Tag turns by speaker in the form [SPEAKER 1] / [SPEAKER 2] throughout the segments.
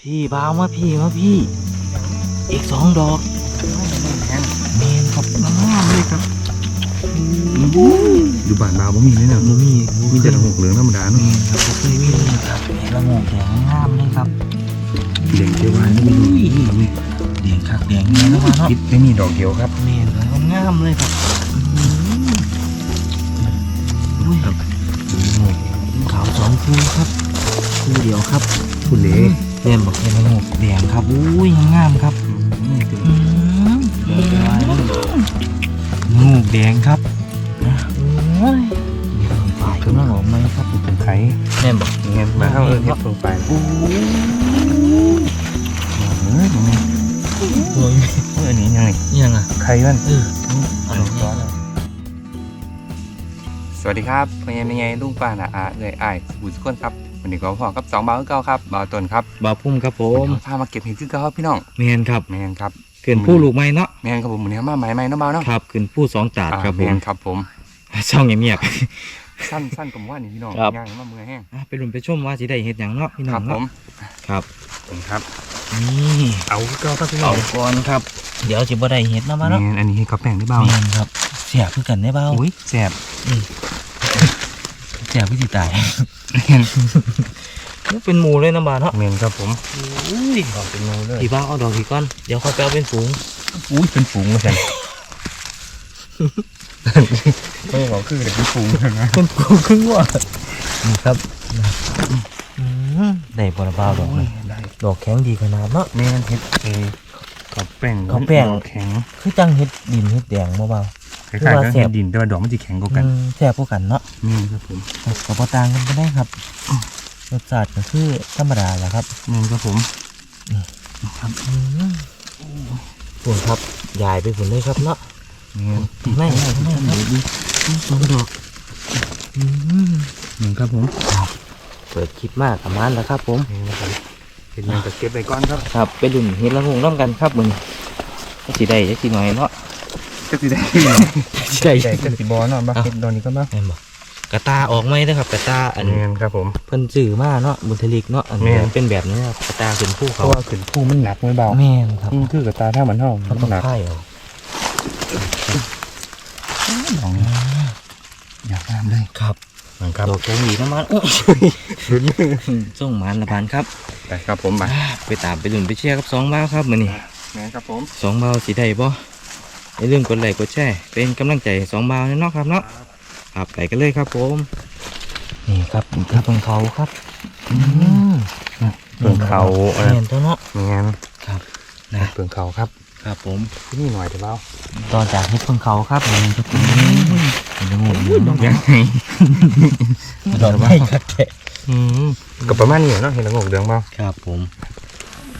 [SPEAKER 1] พี่บ่าวมาพี่มาพี่ อีกสองดอกเมนครับน้ำงามเลยครับ
[SPEAKER 2] อยู่บ้านดาวบ่มีเลยนะ
[SPEAKER 1] บ่มี
[SPEAKER 2] มีแต่ละหกเหลืองธรรมดา
[SPEAKER 1] เม
[SPEAKER 2] เนาะ
[SPEAKER 1] นครับบ่เคยมีเลยครับเห็นละโงกแดงงามเลยครับ
[SPEAKER 2] เลี้ยงเทวานก็มีลูกนี่
[SPEAKER 1] แดงคักแดงเงี้ยนะมาเนาะ
[SPEAKER 2] คิดไม่มีดอกเดียวครับ
[SPEAKER 1] เมนเลยงามเลยครับอุ้ยครับขาวสองคู่ครับคู่เดียวครับ
[SPEAKER 2] คุณเล่
[SPEAKER 1] เรียนบอกเป็นละโงกแดงครับอุ้ยงามครับอืมเดี๋ยวจะว่างูแดงครับนะโอ้ยฝ่ายกำลังออกมาครับ
[SPEAKER 2] เป็นไข่
[SPEAKER 1] แม่นบอก
[SPEAKER 2] เงี้ยมาเข้าเออเฮ็ดลงไป
[SPEAKER 1] โอ้ย
[SPEAKER 2] เออตรงนี้
[SPEAKER 1] โอ้ย
[SPEAKER 2] เอออันนี้ยังไง
[SPEAKER 1] ยังอะ
[SPEAKER 2] ไข่มัน
[SPEAKER 1] เออเอาลงก่อน
[SPEAKER 2] สวัสดีครับเป็นยังไงลุงป้าน่ะอาเอ่ยอ้ายสบุญสุขคนครับ วันนี้ก็พอกับสองบ่าวคือเก่าครับบ่าวต้นครับ
[SPEAKER 1] บ่าวพุ่มครับผ
[SPEAKER 2] วัน
[SPEAKER 1] ม
[SPEAKER 2] นี้พามาเก็บเห็ดคือเก่าครับพี่น้อง
[SPEAKER 1] แมนครับ
[SPEAKER 2] แมนครับ
[SPEAKER 1] เกินผู้ลูกไม้เนาะ
[SPEAKER 2] แมนครับผมวันนี้มาใหม่ใหม่เนาะบ่าวเนาะ
[SPEAKER 1] ครับเกินผู้สองจาดครับผ
[SPEAKER 2] แม
[SPEAKER 1] ม
[SPEAKER 2] นครับผม
[SPEAKER 1] ช่องเงียบ
[SPEAKER 2] สั้นสั้นกับว่านี่พี่น้อง
[SPEAKER 1] ครับ
[SPEAKER 2] ง่ายมากมือแห้ง
[SPEAKER 1] ๆอะไปลุ้นไปชมว่าสิได้เฮ็ดหยังเนาะพี่น้
[SPEAKER 2] ค
[SPEAKER 1] อ
[SPEAKER 2] รั
[SPEAKER 1] ง
[SPEAKER 2] บผ
[SPEAKER 1] เนาะ
[SPEAKER 2] ม
[SPEAKER 1] ครับ
[SPEAKER 2] ผมครับ
[SPEAKER 1] นี่
[SPEAKER 2] เอาคือเก่าครับพี่น้
[SPEAKER 1] เอา
[SPEAKER 2] อง
[SPEAKER 1] ก่อนครับ เดี๋ยวสิบ่ได้เฮ็ดเนาะมาเนาะ
[SPEAKER 2] แมนอันนี้เห็ดกับแป้งได้เบา
[SPEAKER 1] แม่นครับเสียคือกันได้เบา
[SPEAKER 2] อุ้ยแสบ
[SPEAKER 1] เสียพี่สิตาย
[SPEAKER 2] แมน
[SPEAKER 1] เป็นหมูเลยนะบาเนาะ
[SPEAKER 2] แมนครับผม
[SPEAKER 1] อุ้ย
[SPEAKER 2] ดอกเป็นงูเลย
[SPEAKER 1] พี่บ้าเอาดอกพี่ก้อนเดี๋ยวค่อยไปเอาเป็นฝูง
[SPEAKER 2] อุ้ยเป็นฝูงเลยสันไม่บอกคือเด็กเป็นฝูงนะ
[SPEAKER 1] เป็นฝูงครึ่งว่ะนี่ครับอืมได้บราบาวดอกเลย
[SPEAKER 2] ได้
[SPEAKER 1] ดอกแข็งดีขนาดเนาะ
[SPEAKER 2] แม่นเห็ดเอกับแป้ง
[SPEAKER 1] กับแป้ง
[SPEAKER 2] ดอกแข็ง
[SPEAKER 1] คือจังเฮ็ดดินเฮ็ดแดงบ่เบา
[SPEAKER 2] คล้ายๆกับเห็ดดินแต่ว่าดอกมันจะแข็งกว่ากัน
[SPEAKER 1] อืมแซ่บกว่ากันเนาะ
[SPEAKER 2] นี่ครับผม
[SPEAKER 1] ครับกับบ่ต่างกันไปได้ครับรสชาติก็คือธรรมดาแหละครับ
[SPEAKER 2] นี่ครับผม
[SPEAKER 1] อืมฝุ่นครับยายไปฝุ่นเลยครับเนาะ
[SPEAKER 2] นี่
[SPEAKER 1] ไม่ไม่ไม่ครับสองดอกอืม
[SPEAKER 2] นี่ครับผม
[SPEAKER 1] เปิดคลิปมากประมาณแล้วครับผม
[SPEAKER 2] นี่ครับเห็ดยังกับเก็บไปก่อนครับ
[SPEAKER 1] ครับ ไปดุนเฮ็ดละหงน้ำกันครับมึงก็สิได้จักสิหน่อยเนาะ
[SPEAKER 2] ก็สิได้
[SPEAKER 1] สิได้
[SPEAKER 2] ใหญ่ก็สิบอเนาะบ้าเห็ดดอกนี้ก็บ้า
[SPEAKER 1] แม่นบ่กระตาออกไหมนะครับกระตาอัน
[SPEAKER 2] แม่นครับผม
[SPEAKER 1] เพิ่นซื้อมาเนาะบุญทลิกเนาะอัน
[SPEAKER 2] แม่
[SPEAKER 1] นี้
[SPEAKER 2] น
[SPEAKER 1] เป็นแบบนี้ครับกระตาขึ้นภู
[SPEAKER 2] เพ
[SPEAKER 1] เขา
[SPEAKER 2] ราะว่าขึ้นผู้มันหนักไม่เบา
[SPEAKER 1] แม่นครับ
[SPEAKER 2] อืมคือกับตาถ้ามันเท่า
[SPEAKER 1] มัน
[SPEAKER 2] มั
[SPEAKER 1] ต้อนง
[SPEAKER 2] หนัก
[SPEAKER 1] ค่ายเอา
[SPEAKER 2] ดอกนี้อยากงามเลย
[SPEAKER 1] ครับ
[SPEAKER 2] นะครับ
[SPEAKER 1] ดอกแกงหวีน้ำมันโอ้ย
[SPEAKER 2] ลุ้นมือ
[SPEAKER 1] ส่งหมานละบานครับ
[SPEAKER 2] ไปครับผมมา
[SPEAKER 1] ไปตามไปดุนไปเชียร์กับสองบ้าวครับมื้อนี้
[SPEAKER 2] แม่นครับผม
[SPEAKER 1] สองบ้าวสิได้บ่ อย่าลืมกดไลค์กดแชร์เป็นกำลังใจให้สองบ้าวเนาะครับเนาะครับไปกันเลยครับผม นี่ครับนี่คือเพิ่งเขาครับอืม
[SPEAKER 2] เปลืองเขาเออ
[SPEAKER 1] เห็นตัวเนาะ
[SPEAKER 2] แม่น
[SPEAKER 1] ครับนะ
[SPEAKER 2] เปลืองเขาครับ
[SPEAKER 1] ครับผม
[SPEAKER 2] ที่นี่หน่อยเดี๋ยวเบา
[SPEAKER 1] ตอนจากเฮ็ดเพิ่งเขาครับนี่ครับผมมันจะงูอยู่
[SPEAKER 2] ดอก
[SPEAKER 1] เนาะ
[SPEAKER 2] ยังไง
[SPEAKER 1] ดอกไม้ครับแก
[SPEAKER 2] อืมกับประมาณนี้เนาะเห็นละงกเดืองเบา
[SPEAKER 1] ครับผม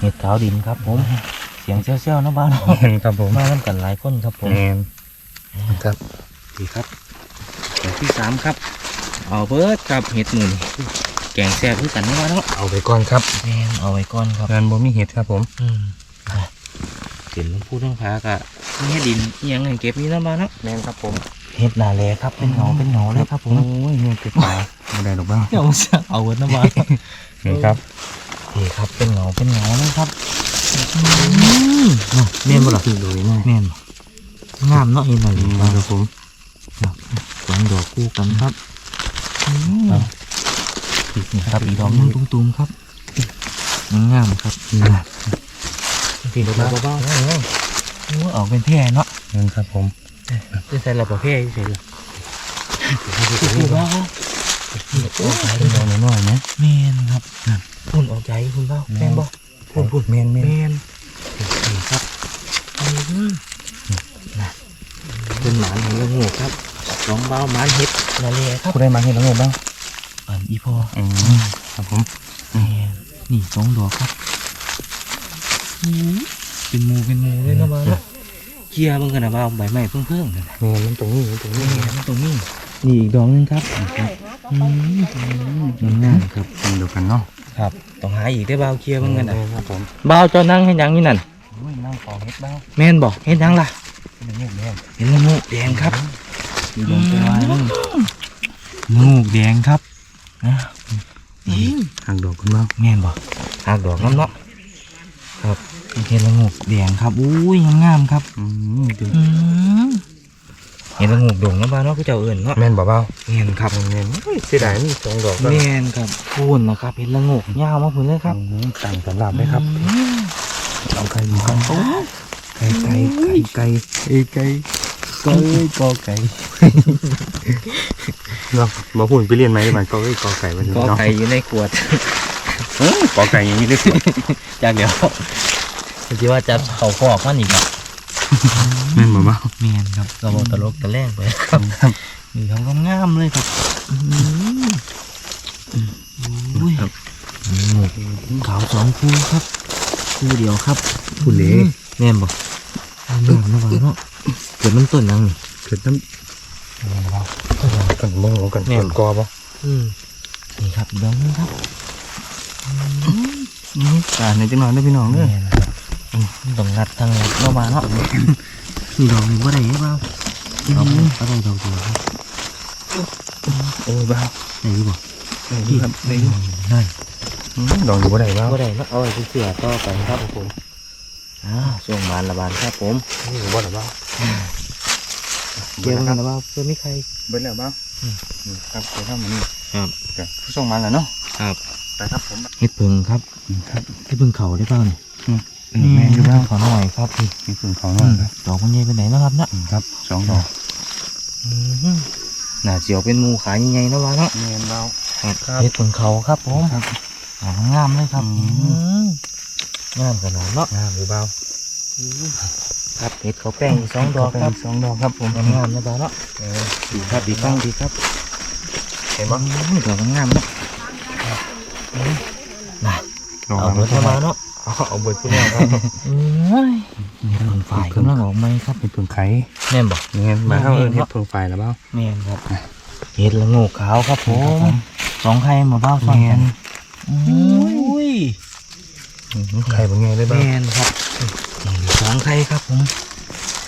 [SPEAKER 1] เห็ดขาวดินครับผมเสียงเซี่ยวๆเนาะบ้านเนาะ
[SPEAKER 2] เห็นครับผม
[SPEAKER 1] มาเล่นกันหลายคนครับผม
[SPEAKER 2] แมนครับ
[SPEAKER 1] ดีครับดอกที่สามครับ เอาเบิร์ดครับเห็ดหมื่นแกงแซ่บคือกันเนาะบ้านเนาะ
[SPEAKER 2] เอาไปก่อนครับ
[SPEAKER 1] แม่นเอาไว้ก่อนครับ
[SPEAKER 2] งานบ่มีเห็ดครับผม
[SPEAKER 1] อืมอะเห็นลุงพูดเรื่องพากะนี่เฮ็ดดินอิหยังไงเก็บนี่เนาะบ้านเนาะ
[SPEAKER 2] แมนครับผม
[SPEAKER 1] เห็ดนาแลครับเป็นเหงาเป็นเหงาเลยครับผม
[SPEAKER 2] โอ้ยเห็ดติดตาไม่ได้หรอกบ้าง
[SPEAKER 1] เดี๋ยวจะเอาเวิร์ดนะบ้าน
[SPEAKER 2] นี่ครับ
[SPEAKER 1] นี่ครับเป็นเหงาเป็นเหงาเลยครับอืมน่ะ แม่นบ่ล่ะ
[SPEAKER 2] ดูนี่
[SPEAKER 1] แม่นบ่งามเนาะเห็นหน่อย
[SPEAKER 2] นี่
[SPEAKER 1] ครับ
[SPEAKER 2] ครับผม
[SPEAKER 1] สองดอกคู่กันครับ
[SPEAKER 2] ครับ
[SPEAKER 1] นี่ครับอีกดอกหนึงตุ้มๆครับงามครับ
[SPEAKER 2] พี่ดูเบา
[SPEAKER 1] โอ้ออกเป็นแพร่เนาะ
[SPEAKER 2] ๆนั่นครับผม
[SPEAKER 1] จะใส่ระบบแพร่ใส่เลยคือว่าโอ้ย
[SPEAKER 2] เป็นดอกน้อยๆนะ
[SPEAKER 1] แมนครับพุ่นออกใจคุณเบ้าแมนบ่ พุ่นพุ่น
[SPEAKER 2] แมนแม
[SPEAKER 1] แม
[SPEAKER 2] น
[SPEAKER 1] นนี่ครับอืมนะเป็นหมานเห็นละงูครับสองเบ้าหมานเห็ดนาเลียครับ
[SPEAKER 2] ผู้ได้มาเห็ดละงกบ้าง
[SPEAKER 1] อันอีพอ
[SPEAKER 2] อืมครับผม
[SPEAKER 1] แม่นนี่สองดอกครับอืมเป็นหมูเป็นหมูเลยนะบ้าเนาะเกียร์มันกันนะบ้าใบไม้เพิ่งเพิ่งกันนะ
[SPEAKER 2] แมนมันตรงนี้มันตรงนี้
[SPEAKER 1] นี่มันตรงนี้นี่อีกดอกหนึงครับอืมมันงามครับ
[SPEAKER 2] เป็นเดียวกันเนาะ
[SPEAKER 1] ครับต้องหาอีกได้อบ้าวเกียร์มันกันนะ
[SPEAKER 2] แม่ครับผม
[SPEAKER 1] บ้าวเจ้านั่งให้หยังนี่นั่น
[SPEAKER 2] โอ้ยนั่งขอเห็ดบ้าง
[SPEAKER 1] แม่นบอกเฮ็ดหยังล่ะ
[SPEAKER 2] เป็นเงี้ยแม่
[SPEAKER 1] เห็นละงูแดงครับ
[SPEAKER 2] ดูดวงใจวายนั่ง
[SPEAKER 1] งูแดงครับนะ
[SPEAKER 2] ทางดอกกันบ้าง
[SPEAKER 1] แม่นบอกหากดอกน้ำเนาะครับเห็ดละโงกแดงครับอุ้ยงามๆครับ
[SPEAKER 2] อืมดู
[SPEAKER 1] อืม เห็ดละโงกดงนะบ้านเนาะผู้เจ้าเอิญเนาะ
[SPEAKER 2] แม่นบ่เบา
[SPEAKER 1] แม่นครับ
[SPEAKER 2] แม่นเฮ้ยเสียดายนี่สองดอกก็
[SPEAKER 1] แม่นครับพูนนะครับเห็ดละโงกยาวมาพุ่นเลยครับ
[SPEAKER 2] อืมต่างสำหรับไหมครับ
[SPEAKER 1] อืม
[SPEAKER 2] เอาไก่อยู่ข้างโต๊ะไก่ไก่ไก่ไก่ไก่ไก่กอไก่เนาะมาพูดไปเรียนไหมมันก็ไก่กอไก่วันนี้
[SPEAKER 1] ก็
[SPEAKER 2] เนาะ
[SPEAKER 1] ไก่อยู่ในขวด
[SPEAKER 2] เอ้ยกอไก่อย่างนี้ได้สิ
[SPEAKER 1] จากเดี๋ยวคิดว่าจะเขาฟอกมันอีกอะ
[SPEAKER 2] แม่นบ่เบา
[SPEAKER 1] แม่นครับกระบอกตลกตะแรงไปครับนี่ทำงามๆเลยครับอุ้ย
[SPEAKER 2] ครับ
[SPEAKER 1] งูขาวสองคู่ครับคู่เดียวครับ
[SPEAKER 2] ผู้เล่
[SPEAKER 1] แม่นบอกแม่นนะบ่าเนาะเกิดมันต้นยังนี่
[SPEAKER 2] เกิดน้ำแม่นบ่กันมองกัน
[SPEAKER 1] แม่น
[SPEAKER 2] ต้นกอบ่
[SPEAKER 1] อืมนี่ครับดอกนึงครับ
[SPEAKER 2] นี่ตาในจังหน่อยได้อพี่น้องเด้อ
[SPEAKER 1] แม่นครับอืม ต้องงัดทางงัดเนาะมาเนาะนี่ดอกนี่บ่ได้เปล่าดอกนี้บ่ได้ดอกเดียวครับ
[SPEAKER 2] โอ้ยเบา
[SPEAKER 1] ได้บ่
[SPEAKER 2] ได้อยู่ครับได้อยู่
[SPEAKER 1] นั่น
[SPEAKER 2] อืมดอกอยู่บ่ได้เบา
[SPEAKER 1] บ่ได้เนาะเอาไว้เสือต่อไปครับผมอ่าช่วงมานระบานครับผม
[SPEAKER 2] นี่บ่ได้เบา
[SPEAKER 1] เกี่ยวกันนะว่าเพื่อไม่ใคร
[SPEAKER 2] เบิ่แล้วเบา
[SPEAKER 1] อืม
[SPEAKER 2] นี่ครับเดี๋ยวทำมันนี่
[SPEAKER 1] ครับ
[SPEAKER 2] ก็ผู้ส่งมาแล้วเนาะ
[SPEAKER 1] ครับ
[SPEAKER 2] ไปครับผม
[SPEAKER 1] เฮ็ดเพิงครับ
[SPEAKER 2] ครับ
[SPEAKER 1] เฮ็ดเพิงเขาได้เปล่านี่
[SPEAKER 2] นี่ แม่อยู่บ้าง
[SPEAKER 1] ขอหน่อยครับพี่
[SPEAKER 2] มีพึ่งเขาหน่อยครับ
[SPEAKER 1] ดอกมันใหญ่ไปไหนเนาะครับเนาะ
[SPEAKER 2] ครับสองดอก
[SPEAKER 1] อืมน่าเสียวเป็นหมูขายใหญ่ๆเนาะว่าเนาะ
[SPEAKER 2] เมียนเรา
[SPEAKER 1] ครับ
[SPEAKER 2] ครับ
[SPEAKER 1] เฮ็ดเพิงเขาครับผม
[SPEAKER 2] ครับ
[SPEAKER 1] หางามเลยครับ
[SPEAKER 2] อืม
[SPEAKER 1] อืมงามขนาดเนาะ
[SPEAKER 2] งามหรือเบา
[SPEAKER 1] ครับเฮ็ดเขาแป้งอีกสองดอกครับ
[SPEAKER 2] สองดอกครับผม
[SPEAKER 1] งามๆนะบ่าวเนาะ
[SPEAKER 2] เออ
[SPEAKER 1] ดีครับดีฟังดีครับ
[SPEAKER 2] เห็นปะ
[SPEAKER 1] อืมดอกงามๆเนาะน่ะ
[SPEAKER 2] ดอก
[SPEAKER 1] เอาเบิดเข้ามาเนาะ
[SPEAKER 2] เอาเอาเบิดพุ่นแล้วครับ
[SPEAKER 1] โอ้ยนี่เพิ่งฝ่ายกำลังออกไหมครับ
[SPEAKER 2] เห็ดพึ่งไข่
[SPEAKER 1] แม่นบอก
[SPEAKER 2] เมียนมาเข้าเอิญเห็ดพึ่งไฟแล้วเปล่า
[SPEAKER 1] แม่นครับเห็ดละโงกขาวครับผ
[SPEAKER 2] ครับ
[SPEAKER 1] ม
[SPEAKER 2] ผม
[SPEAKER 1] สองไข่มาบ้าซ้อน
[SPEAKER 2] แม่
[SPEAKER 1] กัน
[SPEAKER 2] น
[SPEAKER 1] อุ้ย
[SPEAKER 2] อืมไข่เป็นไงเลยเปล่า
[SPEAKER 1] แม่นครับนี่สองไข่ครับผม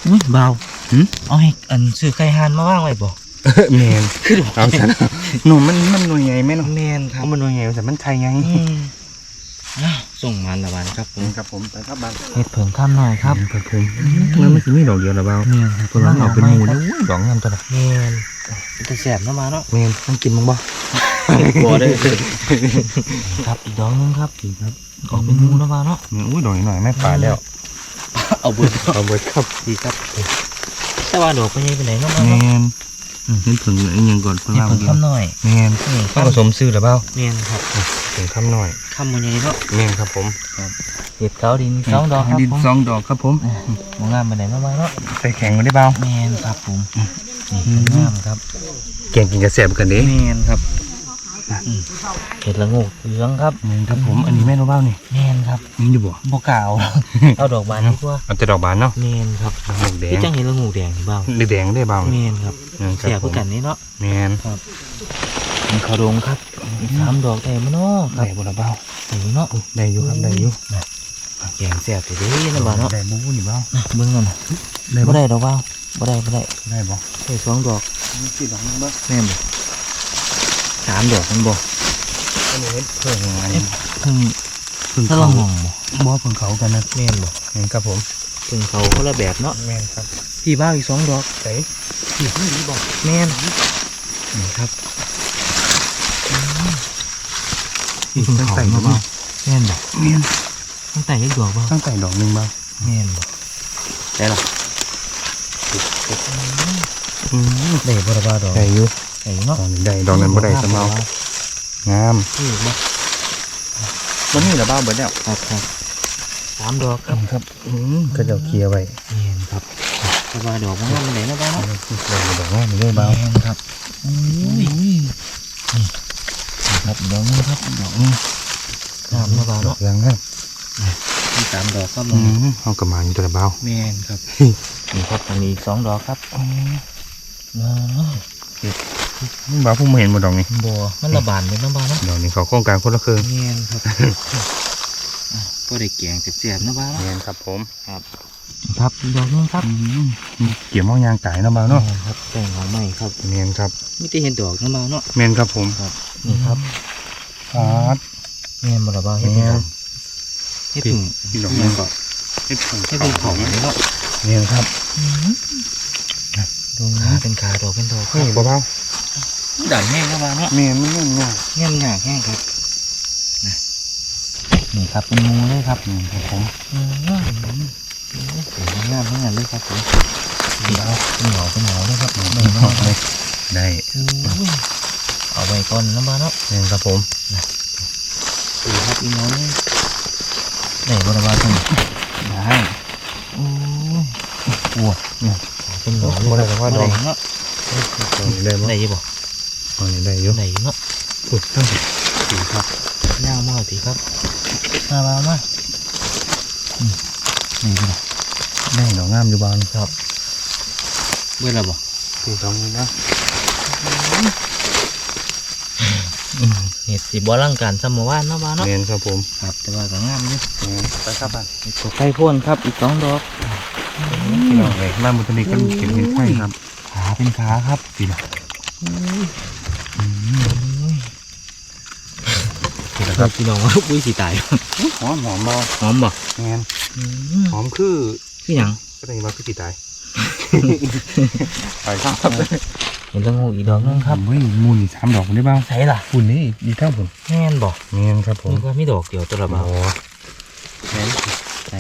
[SPEAKER 1] อุ้ยเบา
[SPEAKER 2] หืม
[SPEAKER 1] เอาให้อันซื้อไข่หานมาว่างไว้บ่
[SPEAKER 2] เมียนเอาซะนะหนูมันมันหน่วยไงไหมเนาะ
[SPEAKER 1] แม่นครับ
[SPEAKER 2] เอามันหน่วยไงแต่มันไข่ไง
[SPEAKER 1] อืมอะ ส่งมันละวันครับผม
[SPEAKER 2] ครับผมไปครับบ้าน
[SPEAKER 1] เห็ดเผิงข้ามหน่อยครับ
[SPEAKER 2] เพิ่งเพิ่งมันไม่ใช่มีดอกเดียวหรอเปล่า
[SPEAKER 1] แม่นครับ
[SPEAKER 2] ตัวนั้นเอาเป็นหมู
[SPEAKER 1] แล้
[SPEAKER 2] แล้ววดอกงามตัวละ
[SPEAKER 1] แม่นจะแสบเนาะมาเนาะ
[SPEAKER 2] เมนต้องกินมั้งบ่
[SPEAKER 1] กลัวได้ครับอีกดอกหนึงครับอีกครับออกเป็นหมูเนาะมาเนาะ
[SPEAKER 2] อุ้ยดอกนิดหน่อยไม่ปลาแล้ว
[SPEAKER 1] เอาเบิด
[SPEAKER 2] เอาเบิดครับ
[SPEAKER 1] ดีครับแต่ว่าดอกไปยังไปไหนเนาะมา
[SPEAKER 2] แม
[SPEAKER 1] เนาะ
[SPEAKER 2] น เห็นผึ่งอะไรยังก่อนเพิ่ง
[SPEAKER 1] เห็ด
[SPEAKER 2] เล่า
[SPEAKER 1] เผิง
[SPEAKER 2] เดียว
[SPEAKER 1] ข้ามหน่อย
[SPEAKER 2] แมน
[SPEAKER 1] นี่
[SPEAKER 2] ต้องผสมซื้อหรือเปล่า
[SPEAKER 1] แม่นครับ
[SPEAKER 2] ผึ่งข้ามหน่อย
[SPEAKER 1] ข้ามมันยังเนาะ
[SPEAKER 2] แมนครับผม
[SPEAKER 1] เห็ดเกาดินสองดอกครับ
[SPEAKER 2] ดิน
[SPEAKER 1] ผม
[SPEAKER 2] สองดอกครับผม
[SPEAKER 1] อะหมองามไปไหนเนาะมาเนาะ
[SPEAKER 2] ใส่แข็งมาได้เปล่า
[SPEAKER 1] แม่นครับผมนี่
[SPEAKER 2] อืม
[SPEAKER 1] งามครับ
[SPEAKER 2] แกงกินกระแสบกันเด้
[SPEAKER 1] แม่นครับ อืมเห็ดละโงกเหลืองครับ
[SPEAKER 2] แมนครับผมอันนี้แม่รู้เปล่านี่
[SPEAKER 1] แม่นครับ
[SPEAKER 2] นี่อยู่บ่
[SPEAKER 1] บกล่าวเอาดอกบานดีกว่า
[SPEAKER 2] เอาแต่ดอกบานเนาะ
[SPEAKER 1] แมนครับ
[SPEAKER 2] ดอกแด
[SPEAKER 1] พี่
[SPEAKER 2] ง
[SPEAKER 1] จังเห็นละงูแดงหรือเปล่า
[SPEAKER 2] แดงได้เปล่า
[SPEAKER 1] แมนครับ
[SPEAKER 2] แม่นครั
[SPEAKER 1] เสีย
[SPEAKER 2] บผ
[SPEAKER 1] เพื่อ
[SPEAKER 2] ม
[SPEAKER 1] กันนี่เนาะ
[SPEAKER 2] แมน
[SPEAKER 1] มีขาวดงครับอีกสามดอกแต่มาเนาะครั
[SPEAKER 2] ได้
[SPEAKER 1] บ
[SPEAKER 2] บ่ละเปล่า
[SPEAKER 1] นี่เนาะ
[SPEAKER 2] ได้อยู่ครับได้อยู่
[SPEAKER 1] แกงแซ่บไปเด้นะบ่าวเนาะ
[SPEAKER 2] ได้บูนี่เปล่า
[SPEAKER 1] นะเบิ่งกันนะ
[SPEAKER 2] ได้
[SPEAKER 1] บ่
[SPEAKER 2] บ่
[SPEAKER 1] ได้ดอกบ่าวบ่ได้บ่ได้
[SPEAKER 2] ได้บ่
[SPEAKER 1] ได้สองดอก
[SPEAKER 2] มีกี่ดอกนึงบ่
[SPEAKER 1] แม่นบ่ สามดอกมันบ่
[SPEAKER 2] อันนี้เห็ดเพิ่งอัน
[SPEAKER 1] เพิ่ง
[SPEAKER 2] เพิ่ง
[SPEAKER 1] ถ้า
[SPEAKER 2] เขา
[SPEAKER 1] เรามองบ่
[SPEAKER 2] บ่เพิ่งเขากันนะ
[SPEAKER 1] แม่นบ่
[SPEAKER 2] แม่นครับผม
[SPEAKER 1] เพิ่งเขาคนละแบบเนาะ
[SPEAKER 2] แม่นครับ
[SPEAKER 1] พี่บ้าวอีกสองดอก
[SPEAKER 2] ใส่
[SPEAKER 1] พี่นี่บ่แม่นนี่ครับพี่เพิ่งเขามาบ่แม่นบ่
[SPEAKER 2] แม่น
[SPEAKER 1] ตั้งแต่ยังดอกบ่
[SPEAKER 2] ตั้งแต่ดอกหนึงบ่
[SPEAKER 1] แม่นบ่ได้หรอ
[SPEAKER 2] อืม
[SPEAKER 1] ได้บ่ละบ่าวดอก
[SPEAKER 2] ได้อยู่
[SPEAKER 1] ไอ้เนาะ
[SPEAKER 2] ดอกนี้ได้ดอกนั้นบ่ได้สมเอางาม
[SPEAKER 1] นี่บ่
[SPEAKER 2] บ่นี่ละบ้าเบิดแล้ว
[SPEAKER 1] ครับครับสามดอกครับ
[SPEAKER 2] ครับอืมก็จะเคลียร์ไว้
[SPEAKER 1] แม่นครับแต่ว่าดอกมันงามมันไหนนะบ่าวเนาะ
[SPEAKER 2] ดอกดอกงามนี่เด้อบ่าว
[SPEAKER 1] แม่นครับอุ้ยนี่ครับดอกนี้ครับดอกนี้งามนะบ่าว
[SPEAKER 2] ดอ
[SPEAKER 1] เนาะ
[SPEAKER 2] กยังงาม
[SPEAKER 1] มีสามดอกครับ
[SPEAKER 2] อืมเฮาก็มาอยู่ตัวละบ่าว
[SPEAKER 1] แม่นครับนี่ครับอันนี้อีกสองดอกครับอ๋อว้าว
[SPEAKER 2] บ่าวเพิ่งมาเห็นบ่ดอกนี้
[SPEAKER 1] บัวมันระบาดเลยนะบ่าวเนาะ
[SPEAKER 2] ดอกนี้เขาโครงการคนละครึ่ง
[SPEAKER 1] แม่นครับอะก็ได้แกงเจ็บๆนะบ่าวเนาะ
[SPEAKER 2] แม่นครับผม
[SPEAKER 1] ครับดอกนึงครับ
[SPEAKER 2] อืมเกี่ยวมองยางไก่เนาะบ่าวเนาะ
[SPEAKER 1] แม่นครับแต่งของใหม่ครับ
[SPEAKER 2] แม่นครับ
[SPEAKER 1] ไม่ได้เห็นดอกนะบ่าวเนาะ
[SPEAKER 2] แม่นครับผม
[SPEAKER 1] นี่ครับ
[SPEAKER 2] ครับ
[SPEAKER 1] แม่นบ่ละบ่าวเห็น
[SPEAKER 2] แม่น
[SPEAKER 1] ครับเฮ็ดผึ่ง
[SPEAKER 2] พี่ดอกนี้ก็เฮ็ดผง
[SPEAKER 1] เฮ็ดผึ่งของเนาะ
[SPEAKER 2] เนี่ยครับ
[SPEAKER 1] ดูขาเป็นขาดอกเป็นดอก
[SPEAKER 2] เฮ้ยเบา
[SPEAKER 1] ดันแห้งเข้ามาเนาะ
[SPEAKER 2] ๆเมียนมันนุ่มง่าย
[SPEAKER 1] เงี้ยหยาแห้งครับนะนี่ครับเป็นงูเลยครับ
[SPEAKER 2] อืมครับผม
[SPEAKER 1] อืมสวยงามทั้งนั้นเลยครับผมนี่เอาเป็นเหงาเป็นเหงาเลยครับไม่นอกเลย
[SPEAKER 2] ได้
[SPEAKER 1] เอาไว้ก่อนนะบ้านเนาะ
[SPEAKER 2] เนี่ยครับผม
[SPEAKER 1] ตีครับอีน้องไหนบริวารกันได้โอ้ยปวดเนี่ย เป็นเหงาเลย
[SPEAKER 2] บ่ได้แต่ว่าดอก
[SPEAKER 1] เนาะ
[SPEAKER 2] ตรงนี้ได้บ่
[SPEAKER 1] ได้อยี่บ่
[SPEAKER 2] ตรงนี้ได้อยู่
[SPEAKER 1] ได้อยู่เนาะ
[SPEAKER 2] ปุ๊บตั้งสีครับ
[SPEAKER 1] ย่างมากทีครับมาบ้ามาอืมนี่ก็ได้
[SPEAKER 2] ได้ดอกงามอยู่บ้าน
[SPEAKER 1] ครับเบื่อแล้วบ่
[SPEAKER 2] สีตรงนี้นะ
[SPEAKER 1] เห็ดสีบัวร่างการสมอวานเนาะบ้านเนาะ
[SPEAKER 2] เมียนครับผม
[SPEAKER 1] ครับ แต่ว่าก็งามอยู่
[SPEAKER 2] เมียนไปครับบ้าน
[SPEAKER 1] กดไฟพ่นครับ อีกสองดอก
[SPEAKER 2] พี่น้องเลยน้ำมันตัวนี้ก็เก็บเห็ดไข่ครับ
[SPEAKER 1] ขาเป็นขาครับ
[SPEAKER 2] พี่น้อง
[SPEAKER 1] เห็นแล้วครับพี่น้องว่าอุ้ยสีตาย
[SPEAKER 2] หอมหอมเบา
[SPEAKER 1] หอมบ่
[SPEAKER 2] เมียนหอมคือ
[SPEAKER 1] พี่หยัง
[SPEAKER 2] ก็ได้มาคือสีตายไปครับ
[SPEAKER 1] เห็นแล้วงูอีกดอกนึงครับ
[SPEAKER 2] เฮ้ยมูลสามดอกได้บ้าง
[SPEAKER 1] ใส่ล่ะ
[SPEAKER 2] ฝุ่นนี่ดีเท่าผม
[SPEAKER 1] แม่นบ่
[SPEAKER 2] เมียนครับผม
[SPEAKER 1] นี่ก็มีดอกเดียวตัวละ
[SPEAKER 2] โอ้
[SPEAKER 1] บ่าวใส่ใ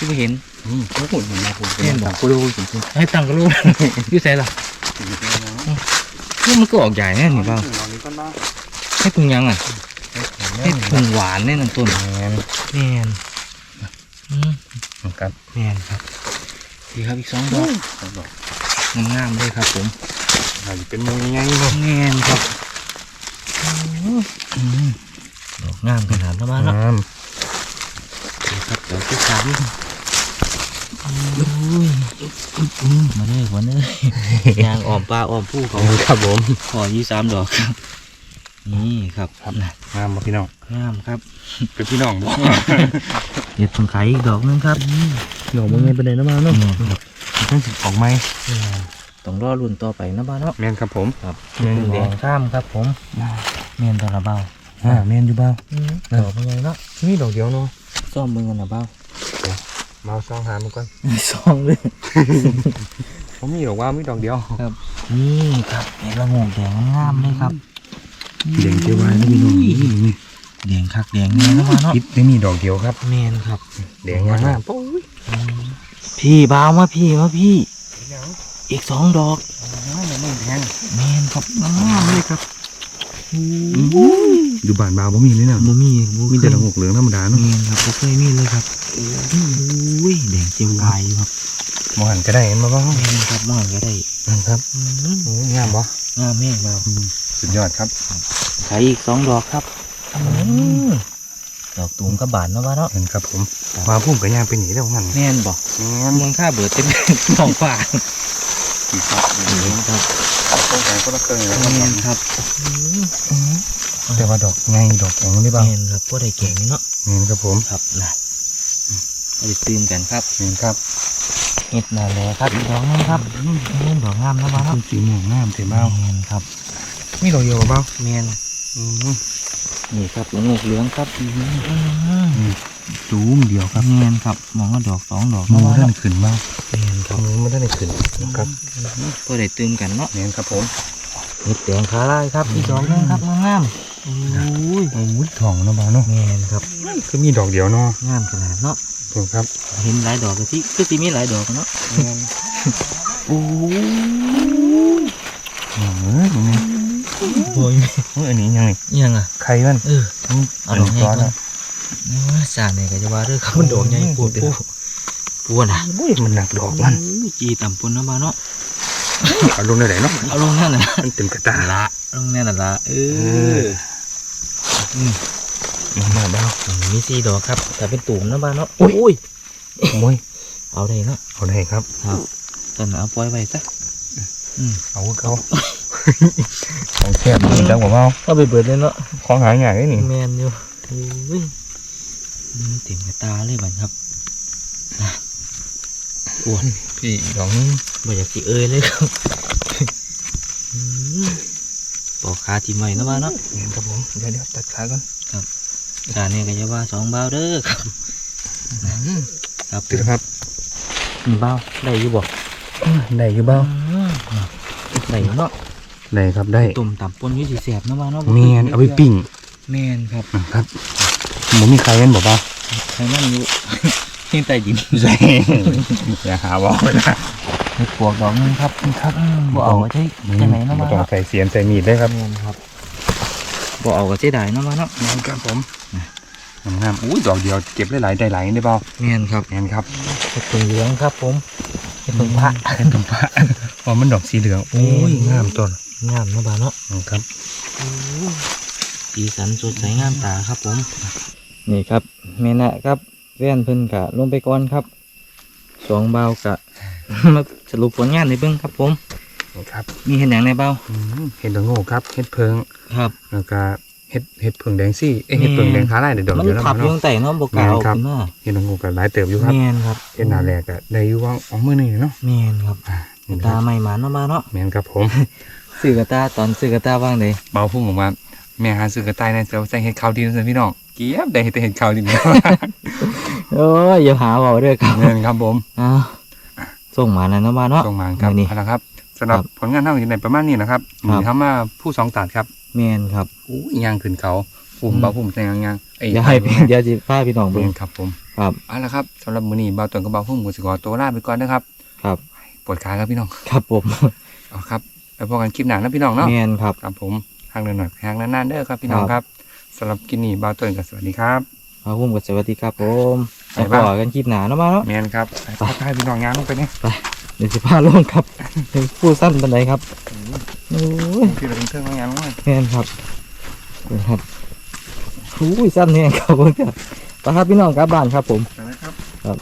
[SPEAKER 1] ส่ที่ไม่เห็น
[SPEAKER 2] อืมเขาฝุ่นเห็นมาฝุ่น
[SPEAKER 1] เห็นบ่
[SPEAKER 2] ต่างกูดูจริง
[SPEAKER 1] ให้ตังค์ก็รู้อยู่ใส่ล่ะ
[SPEAKER 2] ๆ
[SPEAKER 1] นี่มันก็ออกใหญ่แน่นี่บ้าง
[SPEAKER 2] ดอกนี้ก็บ้าง
[SPEAKER 1] ให้พึ่งยังอะให้พึ่งหวานแน่นั่นต้น
[SPEAKER 2] เมียน
[SPEAKER 1] แม่นอืม
[SPEAKER 2] ครับ
[SPEAKER 1] แม่นครับดีครับอีกสองดอก
[SPEAKER 2] ดอก
[SPEAKER 1] งามๆเลยครับ ผม
[SPEAKER 2] อาจจะเป็นมูยังไงเนาะ
[SPEAKER 1] แม่นครับอืมดอกงามขนาดนั้นมาเนาะ
[SPEAKER 2] น้
[SPEAKER 1] ดีครับดอกที่สามอุ้ย มาเลยวันนี้ยางอ้อมปลาอ้อมผู้เขาำ
[SPEAKER 2] ครับผม
[SPEAKER 1] ขอยี่สามดอกครับ นี่ครับครับนะ
[SPEAKER 2] งามบ่พี่น้อง
[SPEAKER 1] งามครับ
[SPEAKER 2] เป็นพี่น้องบ่
[SPEAKER 1] เห็ดผงไข่อีกดอกนึงครับ
[SPEAKER 2] พี่น้องมึงไงเป็นไงนะมาเนาะ
[SPEAKER 1] เนี่ยครับ
[SPEAKER 2] ต้องสิออกไหม
[SPEAKER 1] ต้องรอรุ่นต่อไปนะบ้านเนาะ
[SPEAKER 2] แม่นครับผม
[SPEAKER 1] ครับ
[SPEAKER 2] แม่น
[SPEAKER 1] พึ่งแด
[SPEAKER 2] บ่
[SPEAKER 1] งข้ามครับผมเมียนตะละเบา
[SPEAKER 2] อ่าแม่นอยู่บ้าง
[SPEAKER 1] ดอกเป็นไงเนาะ
[SPEAKER 2] นี่ดอกเดียวเนาะ
[SPEAKER 1] ซ่อมมือกันนะเบา
[SPEAKER 2] มา เอาซองหามันก่อน
[SPEAKER 1] ซ่องเลย
[SPEAKER 2] ผมมีดอกว่ามีดอกเดียว
[SPEAKER 1] นี่ครับเห็ดละโงงแดงงามเลยครับ
[SPEAKER 2] เด่งเจ้าไว้นะพี่น้องนี่นี่
[SPEAKER 1] แดงคักแดงเนี่ยนะบ้านเนาะ
[SPEAKER 2] คิดได้มีดอกเดียวครับ
[SPEAKER 1] เมียนครับ
[SPEAKER 2] แดงงามปุ๊บ
[SPEAKER 1] พี่เบามาพี่มาพี่ อีกสองดอก
[SPEAKER 2] ไม่แพง
[SPEAKER 1] เมียนครับงามเลยครับ
[SPEAKER 2] อยู่ บ้านบาวบ่มีเลยนะ
[SPEAKER 1] มูมีมู
[SPEAKER 2] มีแต่ดอกหกเหลืองธรรมดาเนาะ
[SPEAKER 1] เมียนครับบ่เคยมีเลยครับอุ้ยแดงเจียววายอยู่ครับ
[SPEAKER 2] บ่หันก็ได้เห็นมาบ้าง
[SPEAKER 1] เมียนครับมองก็ได้
[SPEAKER 2] ครับ
[SPEAKER 1] อืม
[SPEAKER 2] โอ้งามบ่
[SPEAKER 1] งามแม่งเบา
[SPEAKER 2] สุดยอดครับ
[SPEAKER 1] ใช้อีกสองดอกครับดอกตูมกับบานเนาะว่าเนาะ
[SPEAKER 2] เห็นครับผมมาพุ่มกับยางเป็นหนีแล้วงั้น
[SPEAKER 1] แม่นบอก
[SPEAKER 2] แม่น
[SPEAKER 1] มองค่าเบิดเต็มท้องฟ้า
[SPEAKER 2] สีครับ
[SPEAKER 1] ครับ
[SPEAKER 2] ต้องการก็ละเครื่องเลย
[SPEAKER 1] แม่นครับ
[SPEAKER 2] แต่ว่าดอกไงดอกแข็งได้บ้าง
[SPEAKER 1] แม่นครับพวกได้เก่งนี่เนาะ
[SPEAKER 2] เห็นครับผม
[SPEAKER 1] ครับนะไปตื่นกันครับ
[SPEAKER 2] เห็นครับ
[SPEAKER 1] เห็ดนาแลครับอีกดอกนึงครับเห็นดอกงามนะบ้า
[SPEAKER 2] ต้
[SPEAKER 1] เนาะ
[SPEAKER 2] นสีม่วงงามเต็มเบ้า
[SPEAKER 1] แม่นครับ
[SPEAKER 2] มีดอกเดียวเบ้า
[SPEAKER 1] แม่น
[SPEAKER 2] อืม
[SPEAKER 1] นี่ครับหลงงูเหลืองครับ
[SPEAKER 2] จูมเดียวครับ
[SPEAKER 1] แม่นครับมองว่าดอกสองดอก
[SPEAKER 2] มู
[SPEAKER 1] นะบ้า
[SPEAKER 2] ท่าน
[SPEAKER 1] เนาะ
[SPEAKER 2] ขึ้นบ้าง
[SPEAKER 1] แม่นครับ
[SPEAKER 2] มูไม่ได้ขึ้นครับ
[SPEAKER 1] พวกได้ตื่นกันเนาะ
[SPEAKER 2] เห็นครับผม
[SPEAKER 1] เห็ดแดงขาลายครับอีกดอกนึงครับงาม ๆอุ้ย
[SPEAKER 2] โอ้ยทองเนาะบ้าเนาะ
[SPEAKER 1] แม่นครับ
[SPEAKER 2] คือมีดอกเดียวเนาะ
[SPEAKER 1] งามขนาดเนาะ
[SPEAKER 2] ถูกครับ
[SPEAKER 1] เห็นหลายดอกก็ที่คือสิมีหลายดอกเนาะ
[SPEAKER 2] โอ้ยเออนี่
[SPEAKER 1] โอ้ย
[SPEAKER 2] เอ้ยอันนี้ยังไง
[SPEAKER 1] ยังอะ
[SPEAKER 2] ใครมัน
[SPEAKER 1] เออ
[SPEAKER 2] อืม
[SPEAKER 1] เอาดอกใหญ่
[SPEAKER 2] ร้อน
[SPEAKER 1] ก่อน
[SPEAKER 2] อะ
[SPEAKER 1] โอ้ยสาเนี่ยก็จะว่าเด้อครับมันดอกใหญ่ปวดเด้อปวดอะ
[SPEAKER 2] โอ้ยมันหนักดอกมัน
[SPEAKER 1] จีต่ำปนน้ำมาเนาะ
[SPEAKER 2] เอาลงได้ไหนเนาะ
[SPEAKER 1] เอาลงนั่นน่ะ
[SPEAKER 2] มันเต็มกระตา
[SPEAKER 1] ละลงนั่นน่ะละเออ
[SPEAKER 2] มาบ้า
[SPEAKER 1] มีสี่ดอกครับ แต่เป็นตุ่มน้ำมาเนาะโอ้ย
[SPEAKER 2] โอ้ย
[SPEAKER 1] เอาได้เนาะ
[SPEAKER 2] เอาได้ครับ
[SPEAKER 1] ครับตอนนั้นเอาปล่อยไว้ซะ
[SPEAKER 2] เอาเขาของแคบมันจังกว่าเมา
[SPEAKER 1] เอาไปเบิดเลยเนาะ
[SPEAKER 2] ของหายง่ายเลยนี่
[SPEAKER 1] แมนอยู่โอ้ยอืมเต็มกระตาเลยบัดครับนะปวด
[SPEAKER 2] พี่ดอกนี้
[SPEAKER 1] บ่อยากสิเอ่ยเลยครับอืม ปอกขาทีใหม่นะบ้านเนาะ
[SPEAKER 2] เห็นครับผมเดี๋ยวเดี๋ยวตัดขาก่อน
[SPEAKER 1] การนี้ก็จะว่าสองเบาเด้อครับครับ
[SPEAKER 2] ติดครับ
[SPEAKER 1] มีเบาได้อยู่บ่
[SPEAKER 2] ได้อยู่บ้าง
[SPEAKER 1] ได้อยู่เนาะ
[SPEAKER 2] ได้ครับได้
[SPEAKER 1] ตุ่มต่ำปนอยี่สิแสบเนาะบ้าเนาะ
[SPEAKER 2] เมียนเอาไปปิ้ง
[SPEAKER 1] แมนครับ
[SPEAKER 2] ครับหมูมีใครเล่นบอกป่า
[SPEAKER 1] ใครนั่นอยู่ที่ใต้ดิน
[SPEAKER 2] ใช่อย่าหาบอกเลยนะ
[SPEAKER 1] เห็ดปวกดอกนึงครับครับบ่เอาไว้ใช่จังไหนเนาะ
[SPEAKER 2] บ่
[SPEAKER 1] บ้า
[SPEAKER 2] ต้อง
[SPEAKER 1] เนาะ
[SPEAKER 2] ใส่เสียนใส่มีดได้ครับ
[SPEAKER 1] แมนครับบ่เอาก็เสียดายเนาะบ้าเนาะ
[SPEAKER 2] แม่นครับผมงามๆอุ้ยดอกเดียวเก็บได้หลายได้หลายได้เปล่า
[SPEAKER 1] แมนครับ
[SPEAKER 2] แม่นครับ
[SPEAKER 1] เห็ดผึ่งเหลืองครับ ผมเห็ดผึ่งพระ
[SPEAKER 2] เห็ดตุ่มพระอ๋อมันดอกสีเหลืองโอ้ยงามต้น
[SPEAKER 1] งามเนาะบ้าเนาะ
[SPEAKER 2] ครับ
[SPEAKER 1] สีสันสดใสงามตาครับผม นี่ครับแม่นะครับแว่นเพิ่นกะลงไปก่อนครับสองเบากะ มาสรุปผลงานในเบื้องครับผม
[SPEAKER 2] ครับ
[SPEAKER 1] มีเห็นอย่างในเบา
[SPEAKER 2] อืมเห็ดดอกโง่ครับเห็ดเพิง
[SPEAKER 1] ครับ
[SPEAKER 2] แล้วก็เห็ดเห็ดเพิงแดงซี่เอ้ยเห็ดเพิงแดงขาลายเดี๋ยวดอก
[SPEAKER 1] มัน
[SPEAKER 2] เดียวแล้ว
[SPEAKER 1] ขับอ
[SPEAKER 2] เนาะ
[SPEAKER 1] ยู่ตั้งแต่เนาะบกกล่าว
[SPEAKER 2] แม่นครับ
[SPEAKER 1] ขึ้นมา
[SPEAKER 2] เห็ดดอกโง่กับหลายเติบอยู่ครับ
[SPEAKER 1] แมนครับ
[SPEAKER 2] เห็ดหนาแรกอะได้อยู่ว่างอ๋อมือหนึ่งเนาะ
[SPEAKER 1] แมนครับ
[SPEAKER 2] อ่านี่ค
[SPEAKER 1] ตา
[SPEAKER 2] รับ
[SPEAKER 1] ใหม่หมาเนาะบ้าเนาะ
[SPEAKER 2] แม่นครับผม
[SPEAKER 1] ซื้อกระตาตอนซื้อกระตาว่างเลย
[SPEAKER 2] เบาพุ่งออกมาแม่หาซื้อกระต่ายในเซลใส่เห็ดขาวดินนะพี่น้องเกียบได้แต่เห็ดขาวดิน
[SPEAKER 1] โอ้ยอย่าหาเบาเด้อครับ
[SPEAKER 2] แม่นครับผม
[SPEAKER 1] อ้าว ส่งมาแล้วเนาะบ้าเนาะ
[SPEAKER 2] ตรงมาครับ
[SPEAKER 1] มื้อนี้
[SPEAKER 2] เอาละครับสำหรับ
[SPEAKER 1] ครับ
[SPEAKER 2] ผลงานเท่าอยู่ในประมาณนี้นะครับ
[SPEAKER 1] ครับ
[SPEAKER 2] มีทำมาผู้สองตัดครับ
[SPEAKER 1] แมนครับ
[SPEAKER 2] อู้ยางขึ้นเขาปุ่ม
[SPEAKER 1] อืม
[SPEAKER 2] เบาปุ่มแซงยางไอ้
[SPEAKER 1] เดี๋ยวให้พี่เดี๋ยวสิพาพี่น้อง
[SPEAKER 2] เบิ่
[SPEAKER 1] เบิ่ง
[SPEAKER 2] งครับผม
[SPEAKER 1] ครับ
[SPEAKER 2] เอาละครับสำหรับมื้อนี้เบาตนกับเบาพุ่มหมูสิขอตัวลาไปก่อนนะครับ
[SPEAKER 1] ครับ
[SPEAKER 2] ปวดขาครับพี่น้อง
[SPEAKER 1] ครับผม
[SPEAKER 2] เอาครับไปพบกันคลิปหนังนะพี่น้องเนาะ
[SPEAKER 1] แมนครับ
[SPEAKER 2] ครับผมห่างหน่อยๆห่างนานๆเด้อครับพี่น้อง
[SPEAKER 1] ครับ
[SPEAKER 2] ครับสำหรับกินนี่เบาตนกับสวัสดีครับ
[SPEAKER 1] เอาพุ่มกับสวัสดีครับผม
[SPEAKER 2] ไป
[SPEAKER 1] แล้ว
[SPEAKER 2] บ้าง
[SPEAKER 1] ก็กันคลิปหนาเนาะบ้าเนาะ
[SPEAKER 2] แมนครับไปทักทายพี่น้องงานลงไปเนี่ย
[SPEAKER 1] เดี๋ยวสิพาลงครับเป็นผู้สั้นปันไดครับโอ้ย
[SPEAKER 2] พี่เราเป็นเครื่องงานลงเลย
[SPEAKER 1] แม่นครับนี่ครับอุ้ยสั้นเนี่ยครับผมจ้ะไปครับพี่น้องกลับบ้านครับผม
[SPEAKER 2] ไปนะครับ
[SPEAKER 1] ครับ